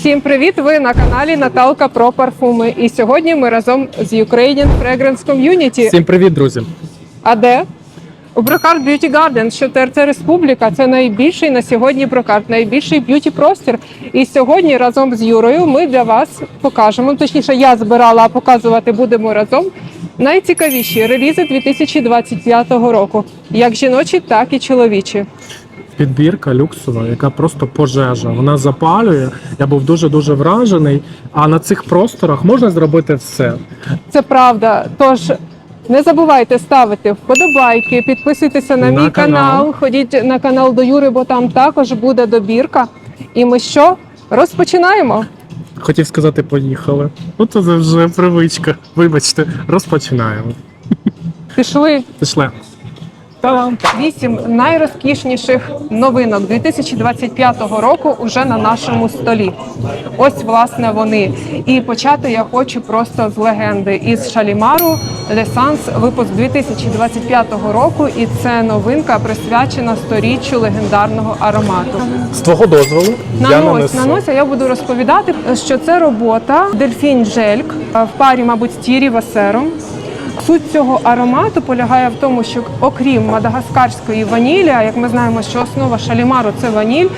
Всім привіт! Ви на каналі Наталка про парфуми. І сьогодні ми разом з Ukrainian Fragrance Community. Всім привіт, друзі! А де? У Брокарт Beauty Garden, що ТРЦ Республіка, це найбільший на сьогодні брокарт, найбільший б'юті простір. І сьогодні разом з Юрою ми для вас покажемо. Точніше, я збирала, а показувати будемо разом. Найцікавіші релізи 2025 року, як жіночі, так і чоловічі. Підбірка люксова, яка просто пожежа. Вона запалює. Я був дуже дуже вражений. А на цих просторах можна зробити все. Це правда. Тож не забувайте ставити вподобайки, підписуйтеся на, На мій канал. канал. ходіть на канал до Юри, бо там також буде добірка. І ми що? Розпочинаємо. Хотів сказати, поїхали. От це вже привичка. Вибачте, розпочинаємо. Пішли Пішли. Та-дам! вісім найрозкішніших новинок 2025 року уже на нашому столі. Ось власне вони. І почати я хочу просто з легенди із Шалімару Лесанс, випуск 2025 року. І це новинка присвячена сторіччю легендарного аромату. З твого дозволу я Нанось, нанось, я буду розповідати, що це робота Дельфін Жельк в парі, мабуть, з Тірі Васером. Суть цього аромату полягає в тому, що окрім мадагаскарської ванілі, як ми знаємо, що основа шалімару це ваніль.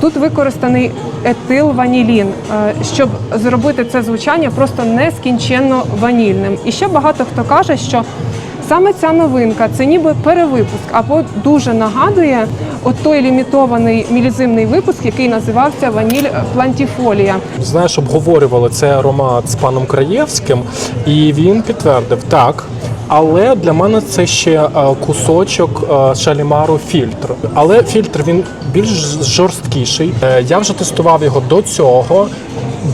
Тут використаний етилванілін, е, щоб зробити це звучання просто нескінченно ванільним. І ще багато хто каже, що Саме ця новинка це ніби перевипуск, або дуже нагадує от той лімітований мілізимний випуск, який називався Ваніль Плантіфолія. Знаєш, обговорювали цей аромат з паном Краєвським, і він підтвердив так. Але для мене це ще е, кусочок е, шалімару фільтр. Але фільтр він більш жорсткіший. Е, Я вже тестував його до цього.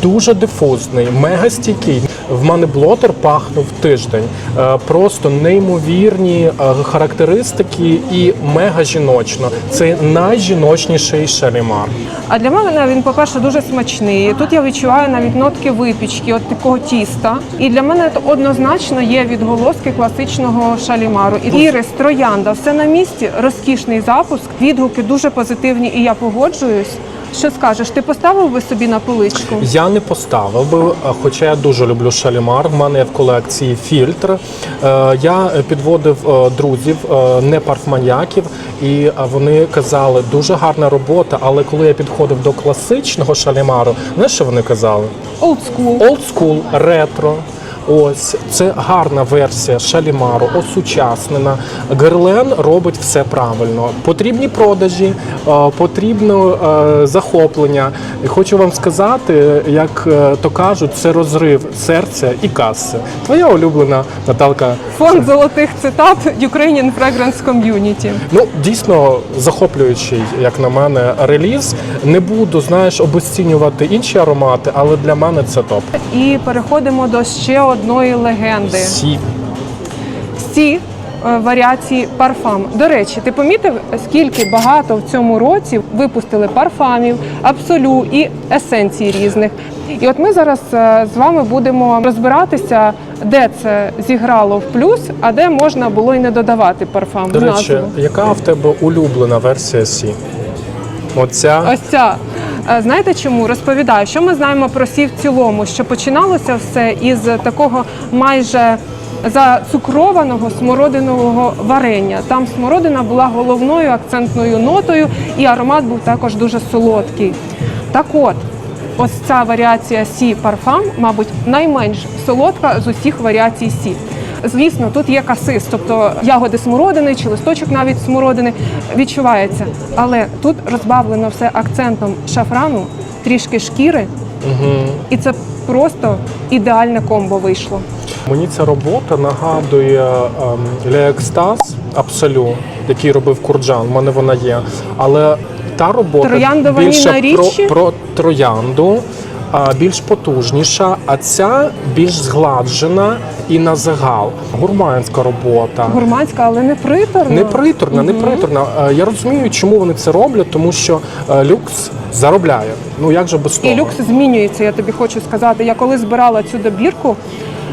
Дуже дифузний, мега стійкий. В мене блотер пахнув тиждень. Е, Просто неймовірні е, характеристики і мега жіночно. Це найжіночніший шалімар. А для мене він, по-перше, дуже смачний. Тут я відчуваю навіть нотки випічки, от такого тіста. І для мене це однозначно є відголоски класичного шалімару. Ірис, троянда, все на місці, розкішний запуск. Відгуки дуже позитивні, і я погоджуюсь. Що скажеш? Ти поставив би собі на поличку? Я не поставив би, хоча я дуже люблю шалімар. В мене є в колекції фільтр. Е, Я підводив е, друзів, е, не парфманьяків, і вони казали, дуже гарна робота. Але коли я підходив до класичного шалімару, знаєш, що вони казали? Old school. Old school, ретро. Ось це гарна версія шалімару, осучаснена. Герлен робить все правильно. Потрібні продажі, е, потрібно е, захоплення. І хочу вам сказати, як е, то кажуть, це розрив серця і каси. Твоя улюблена Наталка. Фонд золотих цитат Ukrainian Fragrance Community. Ну дійсно захоплюючий, як на мене, реліз. Не буду знаєш обесцінювати інші аромати, але для мене це топ. І переходимо до ще одної легенди. Сі Всі е, варіації парфам. До речі, ти помітив, скільки багато в цьому році випустили парфамів, абсолю і есенцій різних. І от ми зараз е, з вами будемо розбиратися, де це зіграло в плюс, а де можна було й не додавати парфам До речі, яка в тебе улюблена версія Сі? Оця Ось. Е, Знаєте чому? Розповідаю, що ми знаємо про сі в цілому, що починалося все із такого майже зацукрованого смородинового варення. Там смородина була головною акцентною нотою, і аромат був також дуже солодкий. Так от, ось ця варіація сі парфам, мабуть, найменш солодка з усіх варіацій сі. Звісно, тут є касис, тобто ягоди смородини чи листочок навіть смородини відчувається. Але тут розбавлено все акцентом шафрану, трішки шкіри, і це просто ідеальне комбо вийшло. мені ця робота нагадує ем, Ля Абсолю, який робив Курджан. У мене вона є. Але та робота Трояндова більше про, про троянду. Більш потужніша, а ця більш згладжена і на загал. Гурманська робота. Гурманська, але не приторна. Не приторна, не приторна. Е, Я розумію, чому вони це роблять, тому що е, люкс заробляє. Ну як же без того? І люкс змінюється, я тобі хочу сказати. Я коли збирала цю добірку,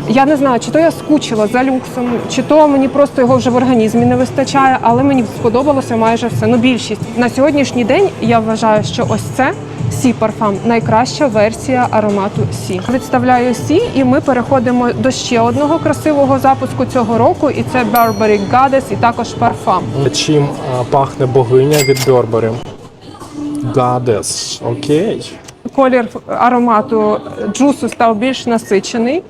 я не знаю, чи то я скучила за люксом, чи то мені просто його вже в організмі не вистачає, але мені сподобалося майже все. Ну, більшість. На сьогоднішній день я вважаю, що ось це Сі парфам найкраща версія аромату Сі. Представляю Сі, і ми переходимо до ще одного красивого запуску цього року, і це Burberry Goddess, і також парфам. Чим а, пахне богиня від Burberry? Goddess. Окей. Колір аромату джусу став більш насичений.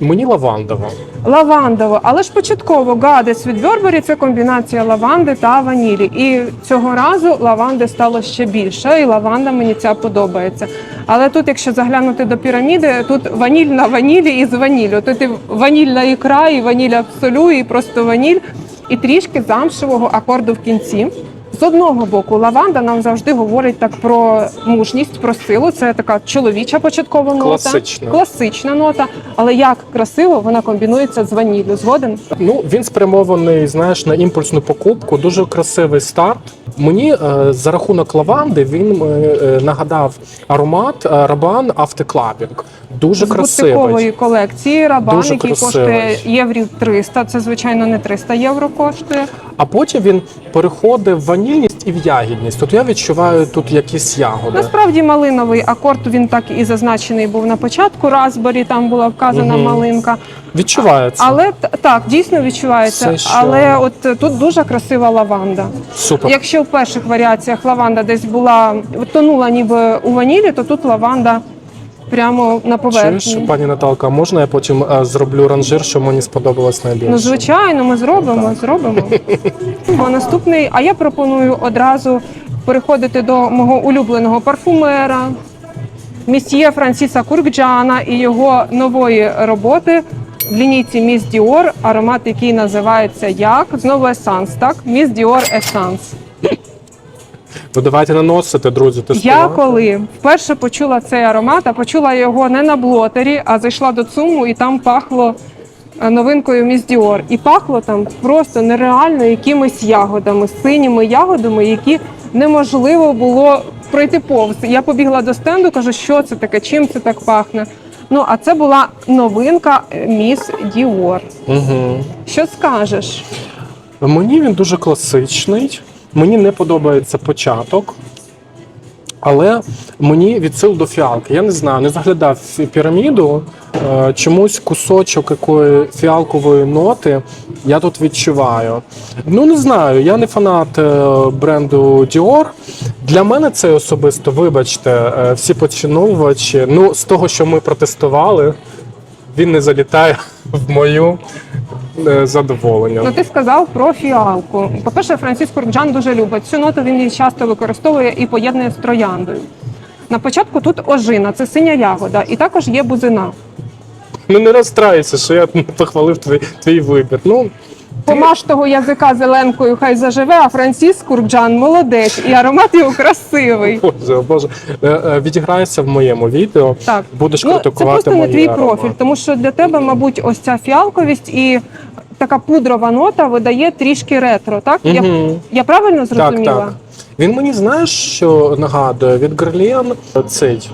Мені лавандово. Лавандово, але ж початково гадес від Burberry – це комбінація лаванди та ванілі. І цього разу лаванди стало ще більше, і лаванда мені ця подобається. Але тут, якщо заглянути до піраміди, тут ваніль на ванілі і з ваніллю. Тут і ванільна ікра, і ваніль абсолю, і просто ваніль, і трішки замшевого акорду в кінці. З одного боку, лаванда нам завжди говорить так про мужність, про силу. Це така чоловіча початкова нота, Класична. класична нота. Але як красиво вона комбінується з ваніллю. Згоден? Ну, він спрямований, знаєш, на імпульсну покупку. Дуже красивий старт. Мені е, за рахунок лаванди він е, е, нагадав аромат Рабан Автоклабінг. Дуже з красивий. бутикової колекції рабан, Дуже який красивий. коштує єврів 300. Це звичайно не 300 євро коштує. А потім він переходить в ванільність і в ягідність. Тут я відчуваю тут якісь ягоди. Насправді малиновий акорд він так і зазначений був на початку. Разборі там була вказана Мгм. малинка. Відчувається. Але т- так дійсно відчувається. Це що? Але от тут дуже красива лаванда. Супер. Якщо в перших варіаціях лаванда десь була тонула ніби у ванілі, то тут лаванда прямо на поверхні. Чуєш, пані Наталка, можна я потім е, зроблю ранжир, що мені сподобалось найбільше? Ну, звичайно, ми зробимо, зробимо. Бо наступний, а я пропоную одразу переходити до мого улюбленого парфумера, місьє Франсіса Куркджана і його нової роботи в лінійці Міс Діор, аромат, який називається як? Знову Есанс, так? Міс Діор Есанс. Ну давайте наносити, друзі. Я коли вперше почула цей аромат, а почула його не на блотері, а зайшла до ЦУМу і там пахло е, новинкою Міс Діор. І пахло там просто нереально якимись ягодами, синіми ягодами, які неможливо було пройти повз. Я побігла до стенду, кажу, що це таке, чим це так пахне. Ну, а це була новинка е, Міс Діор. Угу. Що скажеш? Мені він дуже класичний. Мені не подобається початок. Але мені від сил до фіалки. Я не знаю, не заглядав піраміду. е, Чомусь кусочок якої фіалкової ноти я тут відчуваю. Ну не знаю, я не фанат е, бренду Dior. Для мене це особисто, вибачте, е, всі поціновувачі. Ну, з того, що ми протестували, він не залітає в мою задоволення. Ну, ти сказав про фіалку. По-перше, Франсіс Курджан дуже любить. Цю ноту він її часто використовує і поєднує з трояндою. На початку тут ожина, це синя ягода, і також є бузина. Ну не розстраюйся, що я похвалив твій, твій вибір. Ну, Помаж того язика зеленкою, хай заживе, а Франсіс Куркджан молодець, і аромат його красивий. Боже, Боже, Е, е, в моєму відео. Так, Будеш ну, це просто не твій аромати. профіль, тому що для тебе, мабуть, ось ця фіалковість і така пудрова нота видає трішки ретро. Так я, я правильно зрозуміла? так. Він мені знаєш, що нагадує від Герлен цей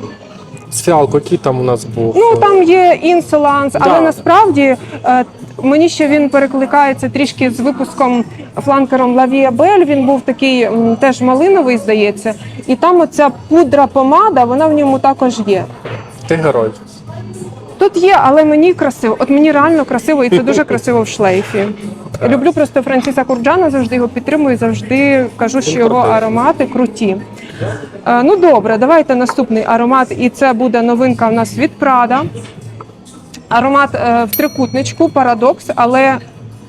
з фіалкою, який там у нас був. Ну там є інсоланс, але Да. насправді е, мені ще він перекликається трішки з випуском фланкером Vie Belle. Він був такий м, теж малиновий, здається. І там оця пудра помада, вона в ньому також є. Ти герой. Тут є, але мені красиво. От мені реально красиво, і це дуже красиво в шлейфі. Люблю просто Франсіса Курджана, завжди його підтримую, завжди кажу, що його крутий. аромати круті. Е, ну добре, давайте наступний аромат, і це буде новинка в нас від Прада. Аромат е, в трикутничку, парадокс, але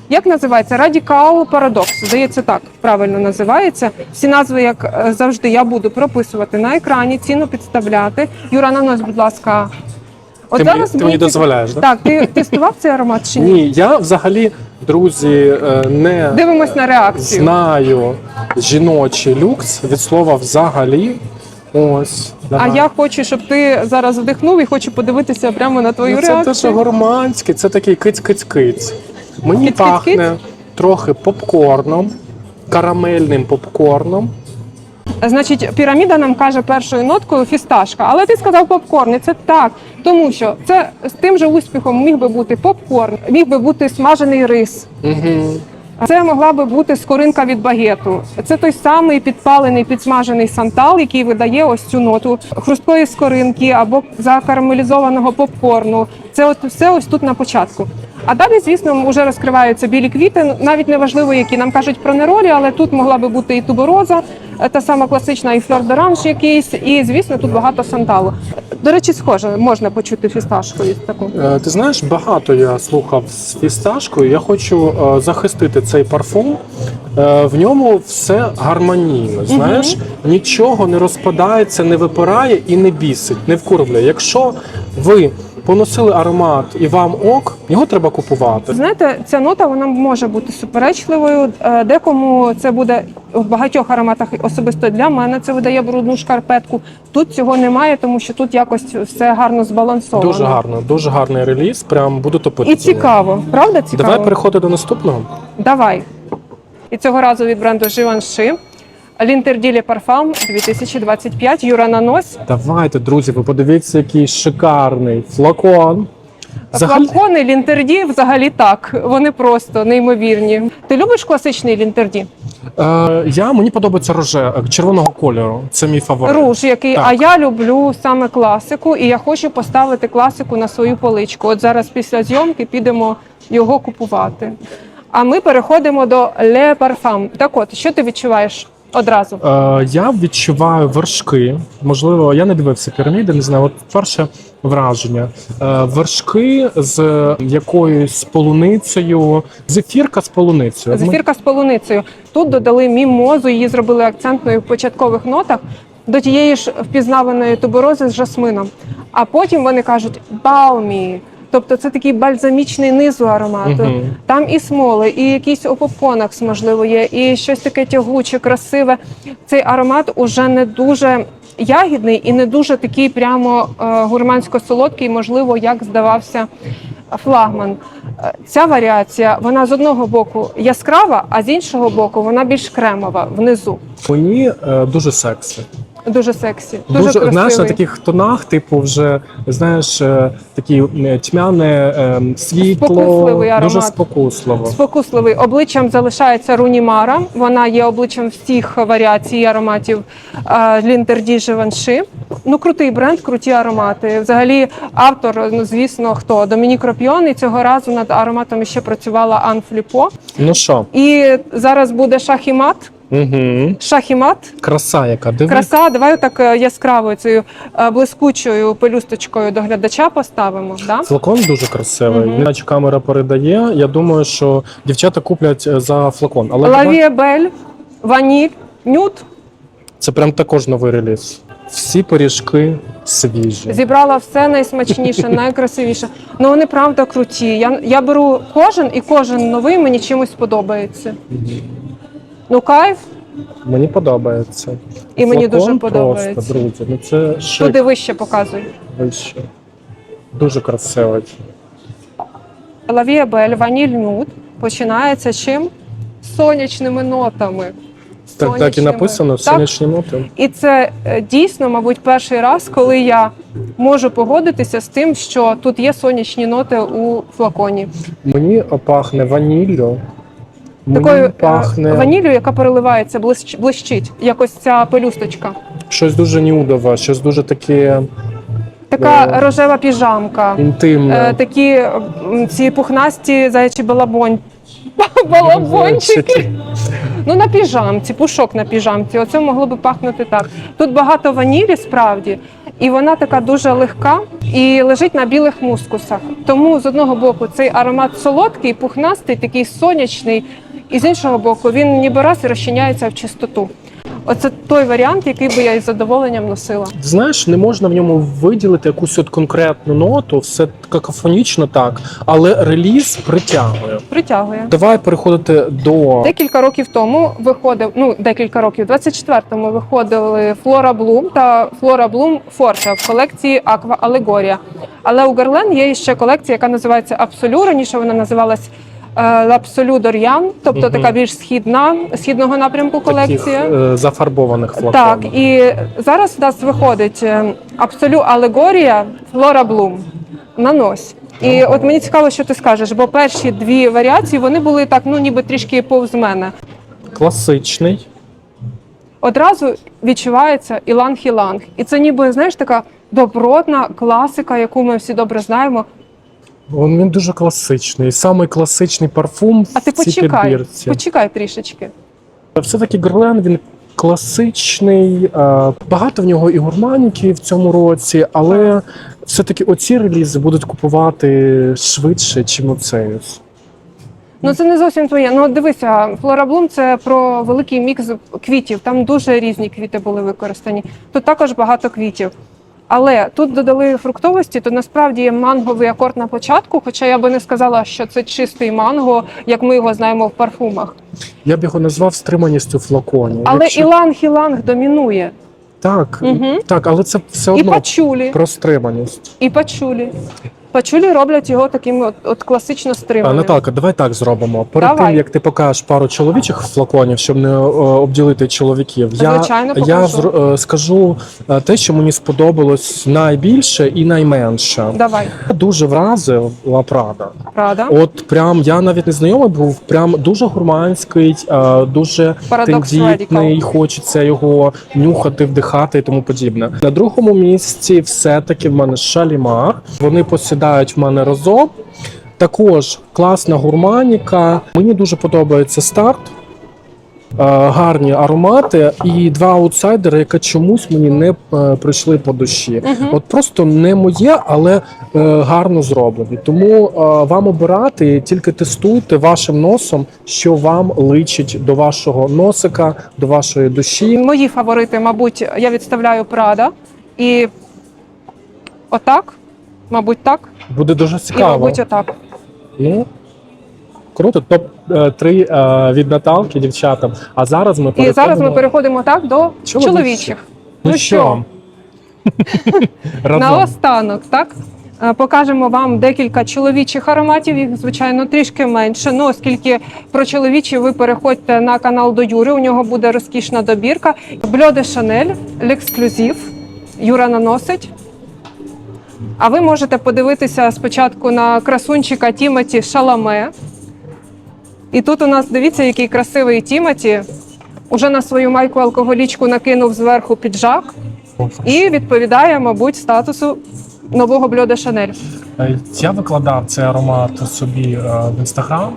як називається? Радікал Парадокс. Здається, так правильно називається. Всі назви, як е, завжди, я буду прописувати на екрані, ціну підставляти. Юра, нанось, будь ласка. От Ти, зараз ти мені дозволяєш, так? так, ти тестував цей аромат чи ні? Ні, я взагалі, друзі, е, не Дивимось на реакцію. знаю жіночий люкс від слова взагалі. Ось. А я хочу, щоб ти зараз вдихнув і хочу подивитися прямо на твою Ну, це реакцію. дуже гурманське, це такий киць-киць-киць. Мені Киць-киць-киць? пахне трохи попкорном, карамельним попкорном. Значить, піраміда нам каже першою ноткою фісташка, але ти сказав попкорн, і це так, тому що це з тим же успіхом міг би бути попкорн, міг би бути смажений рис. Угу. Це могла би бути скоринка від багету. Це той самий підпалений, підсмажений сантал, який видає ось цю ноту хрусткої скоринки або закарамелізованого попкорну. Це от все ось тут на початку. А далі, звісно, вже розкриваються білі квіти. Навіть не важливо, які нам кажуть про неролі, але тут могла би бути і тубероза, е, та сама класична, і фльор-доранж якийсь, і звісно, тут багато санталу. До речі, схоже, можна почути фісташкою таку. Е, Ти знаєш, багато я слухав з фісташкою. Я хочу е, захистити цей парфум. Е, В ньому все гармонійно. Знаєш, нічого не розпадається, не випирає і не бісить, не вкурвлює. Якщо ви поносили аромат і вам ок, його треба купувати. Знаєте, ця нота вона може бути суперечливою. Е, Декому це буде в багатьох ароматах особисто для мене. Це видає брудну шкарпетку. Тут цього немає, тому що тут якось все гарно збалансовано. Дуже гарно, дуже гарний реліз. Прям буду топити. І цікаво, правда? Цікаво. Давай переходити до наступного. Давай. І цього разу від бренду Givenchy. L'Interdile Parfum 2025. Юра нанось. Давайте, друзі, ви подивіться, який шикарний флакон. Взагалі, Флакони Лінтерді взагалі так. Вони просто неймовірні. Ти любиш класичний Лінтерді? е, я мені подобається роже е, червоного кольору. Це мій фаворит. Руж, який, Так. а я люблю саме класику, і я хочу поставити класику на свою поличку. От зараз після зйомки підемо його купувати. А ми переходимо до Le Parfum. Так от, що ти відчуваєш одразу? Е, я відчуваю вершки. Можливо, я не дивився піраміди, не знаю. От перше враження. Е, вершки з якоюсь полуницею, зефірка з полуницею. Зефірка з полуницею. Тут додали мімозу, її зробили акцентною в початкових нотах до тієї ж впізнаваної туберози з жасмином. А потім вони кажуть баумі. Тобто це такий бальзамічний низ у аромату. Мгм. Там і смоли, і якийсь опопонакс, можливо, є, і щось таке тягуче, красиве. Цей аромат уже не дуже ягідний і не дуже такий прямо е, гурмансько-солодкий, можливо, як здавався флагман. Е, Ця варіація, вона з одного боку яскрава, а з іншого боку, вона більш кремова внизу. Мені е, дуже сексі. Дуже сексі, дуже, Дуже, красивий. знаєш, на таких тонах, типу, вже знаєш, е, такі е, тьмяне е, світло, Спокусливий аромат. дуже спокусливо. Спокусливий обличчям залишається Рунімара. Вона є обличчям всіх варіацій ароматів Лінтерді Живанши. Ну, крутий бренд, круті аромати. Взагалі, автор, ну звісно, хто Домінік Ропьон. І цього разу над ароматом ще працювала Ан Фліпо. Ну що, І зараз буде шахімат. Угу. Шахімат. краса, яка диви. Краса, давай так е, яскравою цією е, блискучою пелюсточкою до глядача поставимо. Да? Флакон дуже красивий. Мгм. Іначе камера передає. Я думаю, що дівчата куплять е, за флакон. Але давай- Бель, ваніль, нюд. це прям також новий реліз. Всі пиріжки свіжі. Зібрала все найсмачніше, найкрасивіше. Ну вони правда круті. Я, я беру кожен і кожен новий мені чимось подобається. Ну кайф, Мені подобається. і мені Флакон дуже подобається. Просто, друзі, ну це шик Туди вище показуй. вище. Дуже красивий. Лавія Бель, ваніль нюд починається чим? Сонячними нотами. Так, так і Сонячними. написано, Так. сонячні ноти. І це е, дійсно, мабуть, перший раз, коли я можу погодитися з тим, що тут є сонячні ноти у флаконі. Мені пахне ваніллю. Такою е, пахне ваніллю, яка переливається, блищ- блищить, якось ця пелюсточка. щось дуже нюдове, щось дуже таке Така Да. рожева піжамка. інтимне. Е, такі ці пухнасті заячі балабонь. Балабончики. Ну на піжамці, пушок на піжамці. Оце могло би пахнути так. Тут багато ванілі справді, і вона така дуже легка і лежить на білих мускусах. Тому з одного боку цей аромат солодкий, пухнастий, такий сонячний, і з іншого боку він ніби раз і розчиняється в чистоту. Оце той варіант, який би я із задоволенням носила. Знаєш, не можна в ньому виділити якусь от конкретну ноту, все какофонічно так, але реліз притягує. Притягує. Давай переходити до Декілька років тому виходив, ну декілька років, 24-му виходили Флора Блум та Флора Блум Форте в колекції Аква Алегорія. Але у Герлен є ще колекція, яка називається Абсолю. Раніше вона називалась Лапсолю Дор'ян, тобто Мгм. така більш східна, східного напрямку таких колекція. е, зафарбованих флаконів. Так, і зараз у нас виходить е, Абсолю Алегорія Флора Блум. Нанось. І Ага. от мені цікаво, що ти скажеш, бо перші дві варіації вони були так, ну ніби трішки повз мене. Класичний. Одразу відчувається іланг-іланг. І це ніби, знаєш, така добротна класика, яку ми всі добре знаємо. Він, він дуже класичний. Самий класичний парфум А ти в цій почекай, підбірці. почекай трішечки. Все-таки Герлен він класичний. Багато в нього і гурманіки в цьому році, але все-таки оці релізи будуть купувати швидше, чим оцей. ось. Ну це не зовсім твоє. Ну дивися, Флора Блум це про великий мікс квітів. Там дуже різні квіти були використані. Тут також багато квітів. Але тут додали фруктовості, то насправді є манговий акорд на початку, хоча я би не сказала, що це чистий манго, як ми його знаємо в парфумах. Я б його назвав стриманістю флаконів. Але Якщо- іланг-іланг домінує. так, угу. так, але це все І одно пачулі, про стриманість. і пачулі. Пачулі роблять його таким от, от класично А, стриманим. Наталка, давай так зробимо. Перед Давай. тим як ти покажеш пару чоловічих флаконів, щоб не е, обділити чоловіків, Звичайно, я, я покажу. зро- е, скажу е, те, що мені сподобалось найбільше і найменше. Давай, Дуже вразила Прада. правда? От прям я навіть не знайомий був, прям дуже гурманський, дуже Парадокс тендітний, хочеться його нюхати, вдихати і тому подібне. На другому місці все-таки в мене шалімар. Вони посідають в мене разом. Також класна гурманіка. Мені дуже подобається старт. Е, Гарні аромати і два аутсайдери, які чомусь мені не е, прийшли по душі. Мгм. От просто не моє, але е, гарно зроблені. Тому вам обирати, тільки тестуйте вашим носом, що вам личить до вашого носика, до вашої душі. Мої фаворити, мабуть, я відставляю Прада. І отак, мабуть, так. Буде дуже І, цікаво. мабуть, отак. Ну, круто. Топ 3 від Наталки дівчатам. А зараз ми І зараз ми переходимо так до Чоловічих. чоловічих. Ну, Ну що? Наостанок, так? Е, Покажемо вам декілька чоловічих ароматів, їх, звичайно, трішки менше. Ну, оскільки про чоловічі ви переходьте на канал до Юри, у нього буде розкішна добірка. Бльо де Шанель, l'Exclusive. Юра наносить. А ви можете подивитися спочатку на красунчика Тімоті Шаламе. І тут у нас дивіться, який красивий Тімоті. Уже на свою майку алкоголічку накинув зверху піджак і відповідає, мабуть, статусу нового блюда Шанель. Е, Я викладав цей аромат собі е, в інстаграм,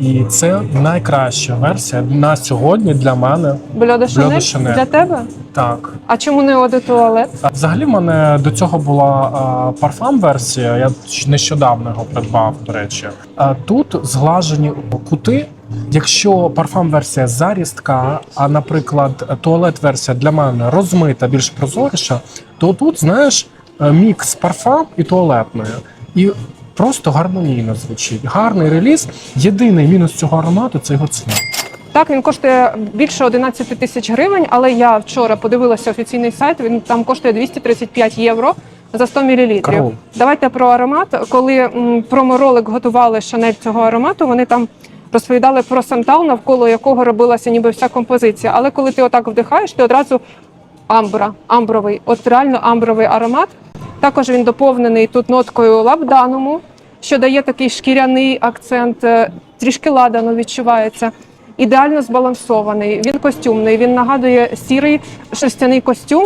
і це найкраща версія на сьогодні для мене. Бльода Шанель Шанель. для тебе? Так. А чому не оде туалет? А Взагалі, в мене до цього була е, парфам-версія. Я нещодавно його придбав, до речі. А тут зглажені кути. Якщо парфам-версія зарістка, а наприклад, туалет-версія для мене розмита, більш прозоріша, то тут, знаєш, е, мікс парфам і туалетної. І просто гармонійно звучить. Гарний реліз. Єдиний мінус цього аромату це його ціна. Так, він коштує більше 11 тисяч гривень, але я вчора подивилася офіційний сайт. Він там коштує 235 євро за 100 мл. Давайте про аромат. Коли проморолик готували шанель цього аромату, вони там розповідали про сантал, навколо якого робилася ніби вся композиція. Але коли ти отак вдихаєш, ти одразу амбра, амбровий, от реально амбровий аромат. Також він доповнений тут ноткою лабданому, що дає такий шкіряний акцент, е, трішки ладану відчувається. Ідеально збалансований. Він костюмний. Він нагадує сірий шерстяний костюм,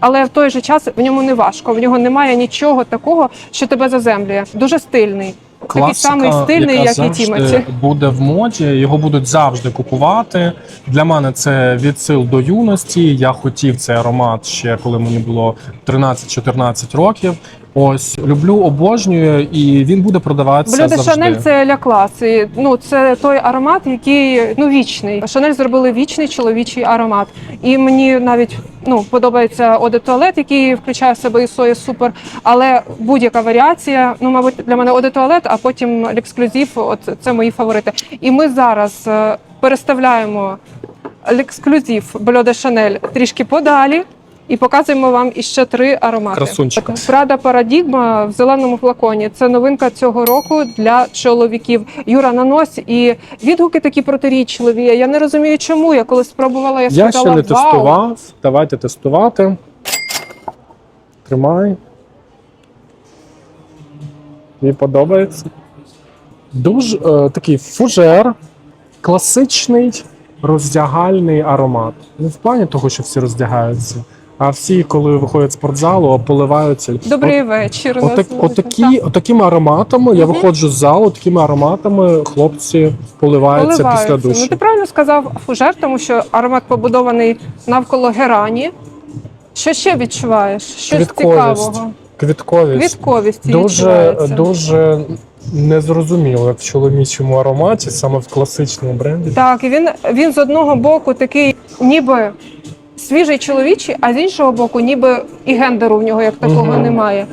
але в той же час в ньому не важко. В нього немає нічого такого, що тебе заземлює. Дуже стильний. Такий самий стильний, яка як і завжди Тімоті. буде в моді. Його будуть завжди купувати. Для мене це відсил до юності. Я хотів цей аромат ще коли мені було 13-14 років. Ось люблю, обожнюю, і він буде продаватися завжди. Шанель це ля клас. І, ну, це той аромат, який ну вічний. Шанель зробили вічний чоловічий аромат. І мені навіть ну подобається Оде Туалет, який включає в себе і соє супер. Але будь-яка варіація, ну мабуть, для мене Оде Туалет, а потім L'Exclusive, От це мої фаворити. І ми зараз е, переставляємо L'Exclusive Блюде Шанель трішки подалі. І показуємо вам іще три аромати. Красунчика. Прада Парадігма в зеленому флаконі. Це новинка цього року для чоловіків. Юра нанось і відгуки такі протирічливі. Я не розумію, чому. Я коли спробувала, я Я ще не Вау! тестував. Давайте тестувати. Тримай. Мені подобається. Дуже е, такий фужер, класичний роздягальний аромат. Не в плані того, що всі роздягаються, а всі, коли виходять з спортзалу, поливаються. Добрий вечір. Отак, називається. отакі, отакими ароматами я виходжу з залу, такими ароматами хлопці поливаються після душу. Ну ти правильно сказав фужер, тому що аромат побудований навколо герані. Що ще відчуваєш? Щось Квітковість. цікавого. Квітковість. Квітковість Дуже, відчувається. дуже незрозуміло, як в чоловічому ароматі, саме в класичному бренді. Так, і він, він з одного боку такий, ніби свіжий чоловічий, а з іншого боку, ніби і гендеру в нього як такого Мгм. немає.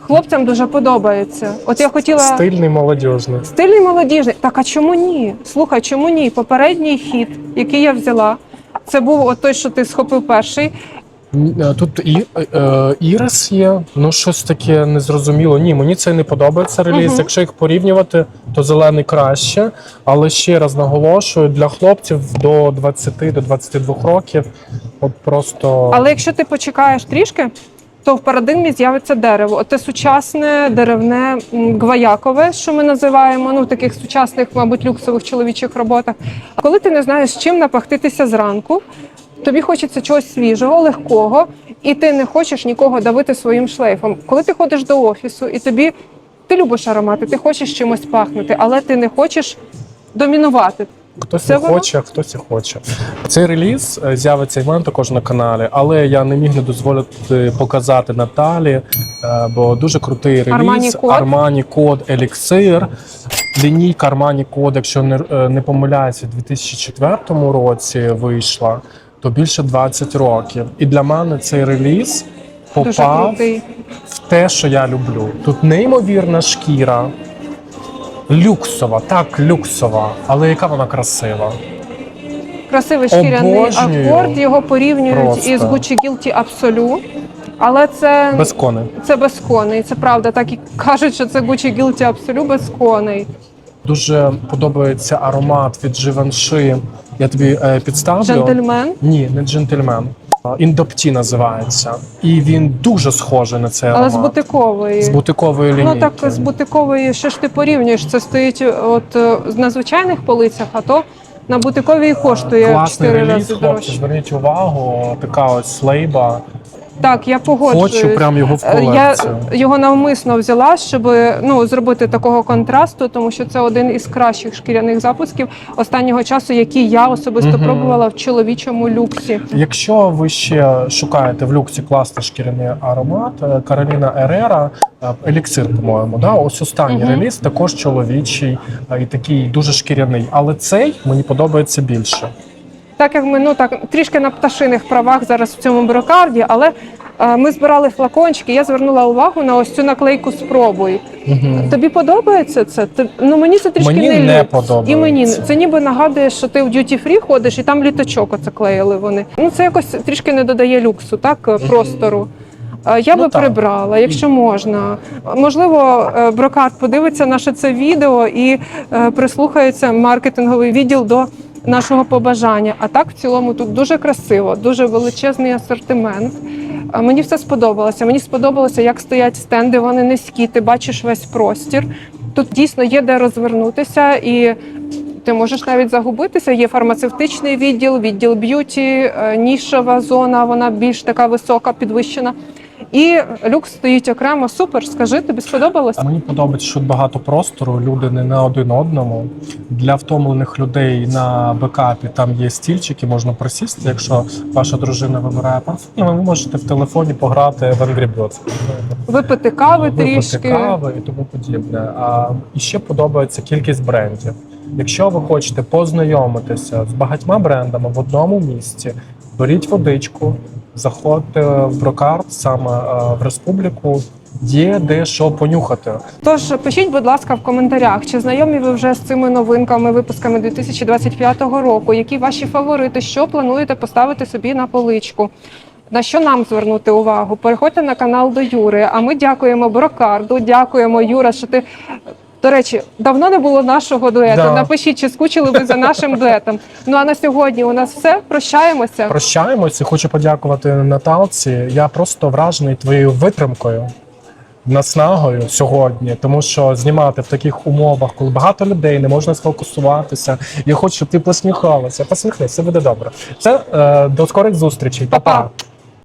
Хлопцям дуже подобається. От я хотіла. Стильний молодіжний. Стильний молодіжний. Так, а чому ні? Слухай, чому ні? Попередній хід, який я взяла, це був от той, що ти схопив перший. Е, Тут і, е, Ірис є, ну щось таке незрозуміло. Ні, мені це не подобається реліз. Мгм. Якщо їх порівнювати, то зелений краще. Але ще раз наголошую, для хлопців до 20 до 22 років, от просто Але якщо ти почекаєш трішки, то в парадигмі з'явиться дерево. Оте сучасне деревне гваякове, що ми називаємо ну в таких сучасних, мабуть, люксових чоловічих роботах. Коли ти не знаєш, чим напахтитися зранку, тобі хочеться чогось свіжого, легкого, і ти не хочеш нікого давити своїм шлейфом. Коли ти ходиш до офісу, і тобі ти любиш аромати, ти хочеш чимось пахнути, але ти не хочеш домінувати. Хтось Це не воно? хоче, хтось і хоче. Цей реліз е, з'явиться і в мене також на каналі, але я не міг не дозволити показати Наталі, е, бо дуже крутий реліз. Armani Code. Armani Code Elixir. Лінійка Armani Code, якщо не, е, не помиляюся, у 2004 році вийшла, то більше 20 років. І для мене цей реліз попав в те, що я люблю. Тут неймовірна шкіра. Люксова, так, люксова, але яка вона красива. Красивий шкіряний Обожнюю. акорд. Його порівнюють Просто. із Gucci Guilty Absolu. Але це, Без коней. це без коней. Це правда. Так і кажуть, що це Gucci Guilty Absolu без коней. Дуже подобається аромат від Givenchy. Я тобі е, підставлю. Джентльмен. Ні, не джентльмен. Індопті називається. І він дуже схожий на цей Але аромат. з бутикової. З бутикової лінійки. Ну так з бутикової, що ж ти порівнюєш? Це стоїть от е, на звичайних полицях, а то на бутиковій коштує Класний 4 реліз, рази хлопці, дорожче. зверніть увагу, така ось лейба. Так, я погоджуюсь. Хочу прям його в Е, Я його навмисно взяла, щоб ну зробити такого контрасту, тому що це один із кращих шкіряних запусків останнього часу, які я особисто Мгм. пробувала в чоловічому люксі. Якщо ви ще шукаєте в люксі класний шкіряний аромат, е, Кароліна Ерера, е, еліксир, по-моєму, да? ось останній Мгм. реліз, також чоловічий е, і такий дуже шкіряний. Але цей мені подобається більше. Так як ми ну так трішки на пташиних правах зараз в цьому брокарді, але е, ми збирали флакончики. Я звернула увагу на ось цю наклейку Спробуй. Тобі подобається це? Ти- ну мені це трішки Мені не, не подобається. І мені це ніби нагадує, що ти в дюті фрі ходиш і там літочок оце клеїли вони. Ну це якось трішки не додає люксу, так е, простору. Е, Я Ну, би так. прибрала, якщо можна. Можливо, е, Брокарт подивиться наше це відео і прислухається маркетинговий відділ до нашого побажання. А так, в цілому, тут дуже красиво, дуже величезний асортимент. Мені все сподобалося. Мені сподобалося, як стоять стенди, вони низькі, ти бачиш весь простір. Тут дійсно є де розвернутися і. Ти можеш навіть загубитися. Є фармацевтичний відділ, відділ б'юті, е, нішова зона, вона більш така висока, підвищена. І люкс стоїть окремо. Супер, скажи, тобі сподобалось? Мені подобається, що багато простору, люди не на один одному. Для втомлених людей на бекапі там є стільчики, можна присісти. Якщо ваша дружина вибирає парфум, ви можете в телефоні пограти в Angry Birds. Випити кави випити трішки. кави і тому подібне. А і ще подобається кількість брендів. Якщо ви хочете познайомитися з багатьма брендами в одному місці, беріть водичку, заходьте в брокарт саме е, в республіку. Є де що понюхати. Тож пишіть, будь ласка, в коментарях, чи знайомі ви вже з цими новинками, випусками 2025 року. Які ваші фаворити? Що плануєте поставити собі на поличку? На що нам звернути увагу? Переходьте на канал до Юри. А ми дякуємо Брокарду. Дякуємо, Юра, що ти. До речі, давно не було нашого дуету. Да. Напишіть, чи скучили ви за нашим дуетом. Ну а на сьогодні у нас все. Прощаємося. Прощаємося. Хочу подякувати Наталці. Я просто вражений твоєю витримкою. наснагою сьогодні, тому що знімати в таких умовах, коли багато людей не можна сфокусуватися. Я хочу, щоб ти посміхалася. Посміхнись, все буде добре. Це е, до скорих зустрічей. Па-па.